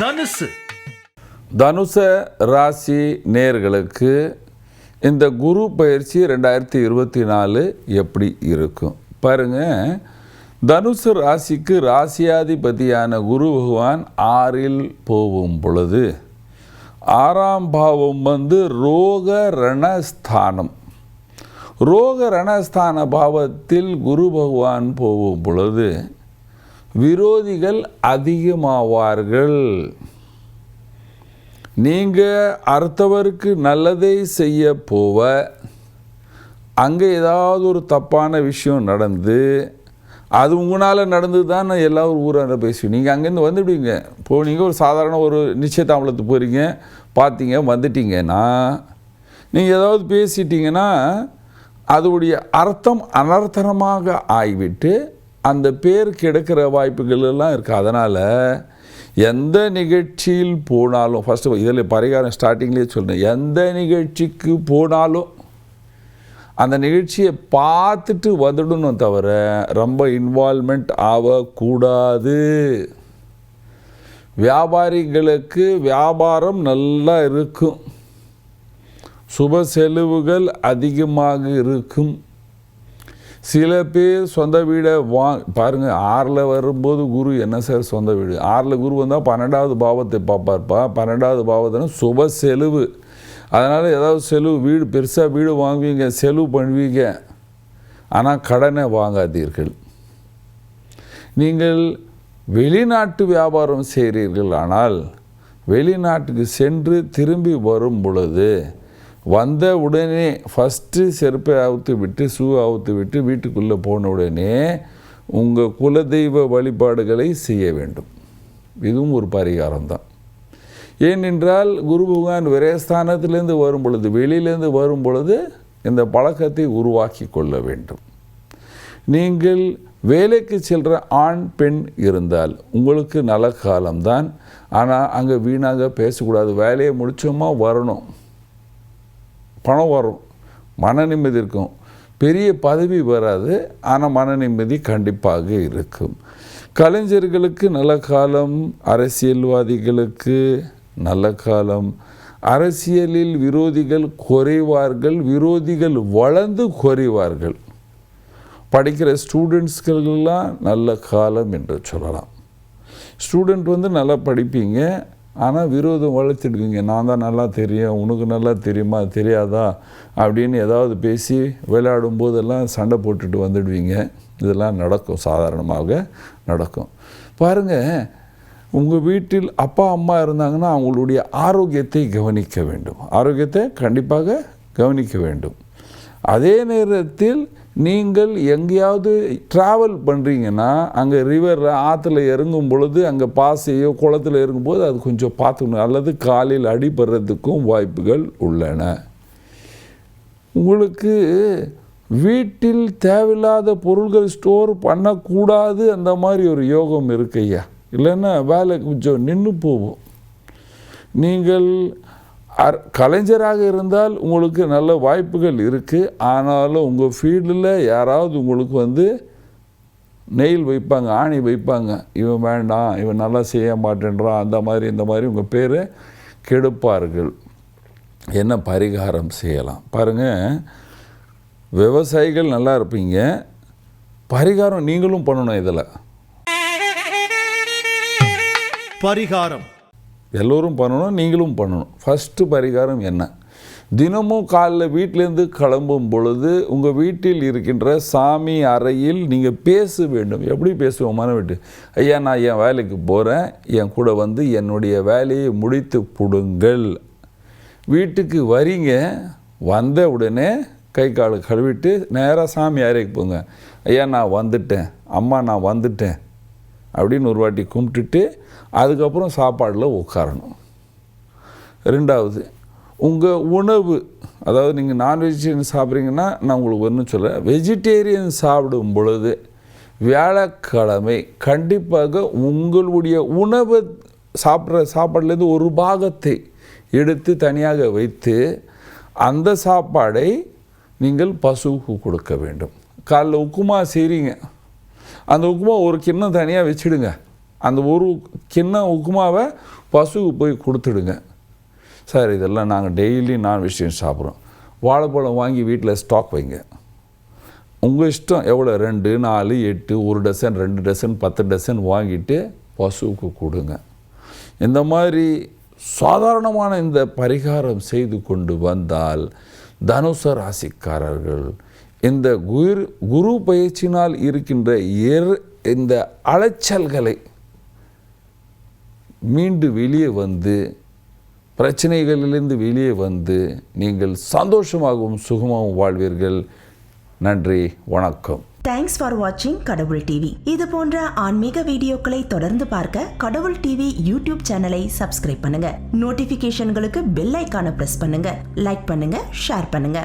தனுசு. தனுச ராசி நேர்களுக்கு இந்த குரு பயிற்சி ரெண்டாயிரத்தி இருபத்தி நாலு எப்படி இருக்கும்? பாருங்க தனுசு ராசிக்கு ராசியாதிபதியான குரு பகவான் ஆறில் போகும் பொழுது ஆறாம் பாவம் வந்து ரோக ரணஸ்தானம். ரோக ரணஸ்தான பாவத்தில் குரு பகவான் போகும் பொழுது விரோதிகள் அதிகமாவார்கள். நீங்கள் அடுத்தவருக்கு நல்லதை செய்ய போவ அங்கே ஏதாவது ஒரு தப்பான விஷயம் நடந்து அது உங்களால் நடந்து தான் எல்லாரும் ஊராக பேசுவேன் நீங்கள் அங்கேருந்து வந்துடுவீங்க போனீங்க ஒரு சாதாரண ஒரு நிச்சயதாமலத்துக்கு போகிறீங்க பார்த்தீங்க வந்துட்டீங்கன்னா நீங்கள் ஏதாவது பேசிட்டீங்கன்னா அதோடைய அர்த்தம் அனர்த்தனமாக ஆகிவிட்டு அந்த பேர் கிடைக்கிற வாய்ப்புகள் எல்லாம் இருக்குது அதனால் எந்த நிகழ்ச்சியில் போனாலும் ஃபஸ்ட்டு இதில் பரிகாரம் ஸ்டார்டிங்லேயே சொல்கிறேன் எந்த நிகழ்ச்சிக்கு போனாலும் அந்த நிகழ்ச்சியை பார்த்துட்டு வந்துடணும் தவிர ரொம்ப இன்வால்மெண்ட் ஆகக்கூடாது வியாபாரிகளுக்கு வியாபாரம் நல்லா இருக்கும். சுப செலவுகள் அதிகமாக இருக்கும். சில பேர் சொந்த வீடை வா பாருங்கள் ஆறில் வரும்போது குரு என்ன சார் சொந்த வீடு? ஆறில் குரு வந்தால் பன்னெண்டாவது பாவத்தை பார்ப்பார்ப்பா. பன்னெண்டாவது பாவத்தினா சுப செலவு. அதனால் ஏதாவது செலவு வீடு பெருசாக வீடு வாங்குவீங்க செலவு பண்ணுவீங்க. ஆனால் கடனை வாங்காதீர்கள். நீங்கள் வெளிநாட்டு வியாபாரம் செய்கிறீர்கள் ஆனால் வெளிநாட்டுக்கு சென்று திரும்பி வரும் பொழுது வந்த உடனே ஃபஸ்ட்டு செருப்பை அவுத்து விட்டு ஷூ அவுத்து விட்டு வீட்டுக்குள்ளே போன உடனே உங்கள் குலதெய்வ வழிபாடுகளை செய்ய வேண்டும். இதுவும் ஒரு பரிகாரம் தான் ஏனென்றால் குரு பகவான் விரயஸ்தானத்திலேருந்து வரும் பொழுது வெளியிலேருந்து வரும் பொழுது இந்த பழக்கத்தை உருவாக்கி கொள்ள வேண்டும். நீங்கள் வேலைக்கு செல்கிற ஆண் பெண் இருந்தால் உங்களுக்கு நல்ல காலம்தான். ஆனால் அங்கே வீணாக பேசக்கூடாது. வேலையை முடித்தோமா வரணும். பணம் வரும். மன நிம்மதி இருக்கும். பெரிய பதவி வராது. ஆனால் மன நிம்மதி கண்டிப்பாக இருக்கும். கலைஞர்களுக்கு நல்ல காலம் அரசியல்வாதிகளுக்கு நல்ல காலம். அரசியலில் விரோதிகள் குறைவார்கள் விரோதிகள் வளர்ந்து குறைவார்கள். படிக்கிற ஸ்டூடெண்ட்ஸ்களுக்கெல்லாம் நல்ல காலம் என்று சொல்லலாம். ஸ்டூடெண்ட் வந்து நல்லா படிப்பீங்க. ஆனால் விரோதம் வளர்த்துடுவீங்க நான் தான் நல்லா தெரியும். உனக்கு நல்லா தெரியுமா? தெரியாதா? அப்படின்னு ஏதாவது பேசி விளையாடும் போதெல்லாம் சண்டை போட்டுட்டு வந்துடுவீங்க. இதெல்லாம் நடக்கும். சாதாரணமாக நடக்கும். பாருங்கள் உங்கள் வீட்டில் அப்பா அம்மா இருந்தாங்கன்னா அவங்களுடைய ஆரோக்கியத்தை கவனிக்க வேண்டும். ஆரோக்கியத்தை கண்டிப்பாக கவனிக்க வேண்டும். அதே நேரத்தில் நீங்கள் எங்கேயாவது ட்ராவல் பண்ணுறீங்கன்னா அங்கே ரிவர் ஆற்றுல இறங்கும் பொழுது அங்கே பாசையோ குளத்தில் இறங்கும்போது அது கொஞ்சம் பார்த்துக்கணும். அல்லது காலில் அடிபடுறதுக்கும் வாய்ப்புகள் உள்ளன. உங்களுக்கு வீட்டில் தேவையில்லாத பொருள்கள் ஸ்டோர் பண்ணக்கூடாது அந்த மாதிரி ஒரு யோகம் இருக்கு ஐயா. இல்லைன்னா வேலை கொஞ்சம் நின்று போகும். நீங்கள் அர் கலைஞராக இருந்தால் உங்களுக்கு நல்ல வாய்ப்புகள் இருக்குது ஆனாலும் உங்கள் ஃபீல்டில் யாராவது உங்களுக்கு வந்து நெயில் வைப்பாங்க ஆணி வைப்பாங்க. இவன் வேண்டாம் இவன் நல்லா செய்ய மாட்டேன்றான் அந்த மாதிரி இந்த மாதிரி உங்கள் பேரை கெடுப்பார்கள். என்ன பரிகாரம் செய்யலாம்? பாருங்கள் விவசாயிகள் நல்லா இருப்பீங்க. பரிகாரம் நீங்களும் பண்ணணும் இதில். பரிகாரம். எல்லோரும் பண்ணணும் நீங்களும் பண்ணணும். ஃபஸ்ட்டு பரிகாரம் என்ன? தினமும் காலைல வீட்டிலேருந்து கிளம்பும் பொழுது உங்கள் வீட்டில் இருக்கின்ற சாமி அறையில் நீங்கள் பேச வேண்டும். எப்படி பேசுவோம் மனவிட்டு ஐயா நான் என் வேலைக்கு போகிறேன் என் கூட வந்து என்னுடைய வேலையை முடித்து கொடுங்கள். வீட்டுக்கு வரீங்க. வந்த உடனே கை கால் கழுவிட்டு நேராக சாமி அறைக்கு போங்க. ஐயா நான் வந்துட்டேன். அம்மா நான் வந்துட்டேன். அப்படின்னு ஒரு வாட்டி கும்பிட்டுட்டு அதுக்கப்புறம் சாப்பாடில் உட்காரணும். ரெண்டாவது உங்கள் உணவு அதாவது நீங்கள் நான்வெஜிடேரியன் சாப்பிட்றீங்கன்னா நான் உங்களுக்கு ஒன்றும் சொல்ல வெஜிடேரியன் சாப்பிடும் பொழுது வியாழக்கிழமை கண்டிப்பாக உங்களுடைய உணவை சாப்பிட்ற சாப்பாடுலேருந்து ஒரு பாகத்தை எடுத்து தனியாக வைத்து அந்த சாப்பாடை நீங்கள் பசுவுக்கு கொடுக்க வேண்டும். காலைல உப்புமா செய்கிறீங்க அந்த உப்புமா ஒரு கிண்ணம் தனியாக வச்சிடுங்க. அந்த ஒரு கிண்ணம் உப்புமாவை பசுவுக்கு போய் கொடுத்துடுங்க. சார் இதெல்லாம் நாங்கள் டெய்லி நான் விஷயம் சாப்பிட்றோம். வாழைப்பழம் வாங்கி வீட்டில் ஸ்டாக் வைங்க. உங்கள் இஷ்டம் எவ்வளோ ரெண்டு நாலு எட்டு ஒரு டசன் ரெண்டு டசன் பத்து டசன் வாங்கிட்டு பசுவுக்கு கொடுங்க. இந்த மாதிரி சாதாரணமான இந்த பரிகாரம் செய்து கொண்டு வந்தால் தனுச ராசிக்காரர்கள் இந்த குரு குரு பயிற்சியினால் இருக்கின்ற எர் இந்த அலைச்சல்களை மீண்டு வெளியே வந்து பிரச்சனைகளிலிருந்து வெளியே வந்து நீங்கள் சந்தோஷமாகவும் சுகமாகவும் வாழ்வீர்கள். நன்றி வணக்கம். தேங்க்ஸ் ஃபார் வாட்சிங் கடவுள் டிவி இது போன்ற ஆன்மீக வீடியோக்களை தொடர்ந்து பார்க்க கடவுள் டிவி யூடியூப் சேனலை சப்ஸ்கிரைப் பண்ணுங்க. நோட்டிபிகேஷன்களுக்கு பெல் ஐகானை பிரஸ் பண்ணுங்க. லைக் பண்ணுங்க ஷேர் பண்ணுங்க.